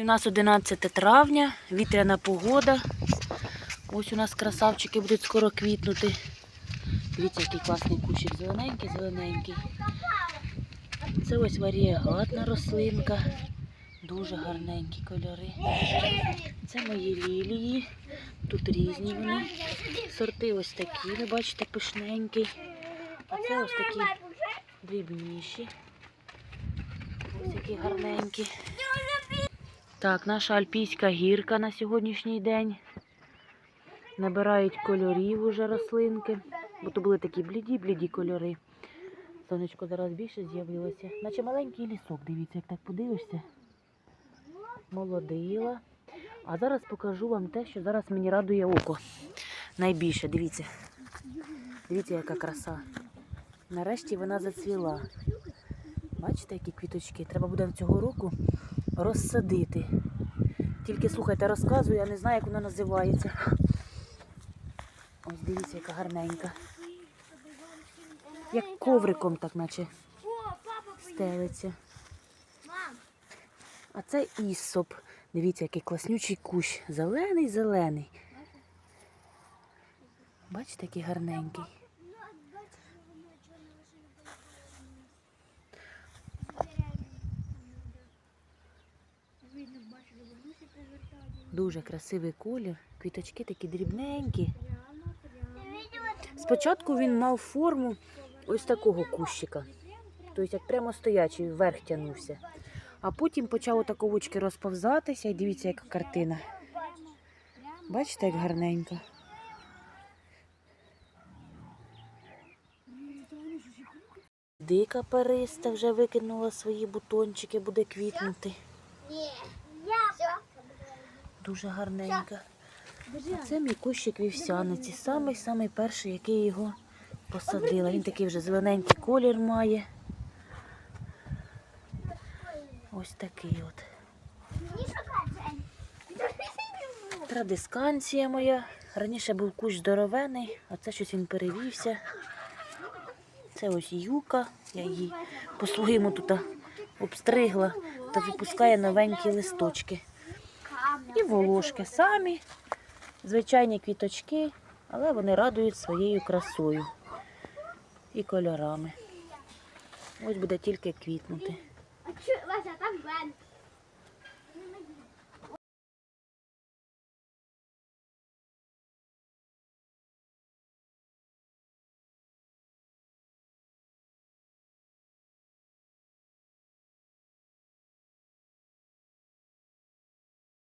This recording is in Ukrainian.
У нас 11 травня, вітряна погода. Ось у нас красавчики будуть скоро квітнути. Дивіться, який класний кущик. Зелененький, зелененький. Це ось варієгатна рослинка. Дуже гарненькі кольори. Це мої лілії. Тут різні вони. Сорти ось такі, ви бачите, пишненькі. А це ось такі дрібніші. Ось які гарненькі. Так, наша альпійська гірка на сьогоднішній день. Набирають кольорів уже рослинки. Бо то були такі бліді-бліді кольори. Сонечко зараз більше з'явилося. Наче маленький лісок, дивіться, як так подивишся. Молодила. А зараз покажу вам те, що зараз мені радує око. Найбільше, дивіться. Дивіться, яка краса. Нарешті вона зацвіла. Бачите, які квіточки? Треба буде цього року розсадити. Тільки слухайте, розказую, я не знаю, як вона називається. Ось дивіться, яка гарненька. Як ковриком, так наче стелиться. А це ісоп. Дивіться, який класнючий кущ. Зелений, зелений. Бачите, який гарненький. Дуже красивий колір. Квіточки такі дрібненькі. Спочатку він мав форму ось такого кущика. Тобто як прямо стоячий, вверх тягнувся. А потім почав отако очки розповзатися і дивіться, яка картина. Бачите, як гарненько. Дика периста вже викинула свої бутончики, буде квітнути. Дуже гарненька. А це мій кущик вівсяниці. Самий самий перший, який його посадила. Він такий вже зелененький колір має. Ось такий от. Традисканція моя. Раніше був кущ здоровений, а це щось він перевівся. Це ось юка. Я її по-своєму тут обстригла та випускає новенькі листочки. І волошки самі, звичайні квіточки, але вони радують своєю красою і кольорами. Ось буде тільки квітнути. А там.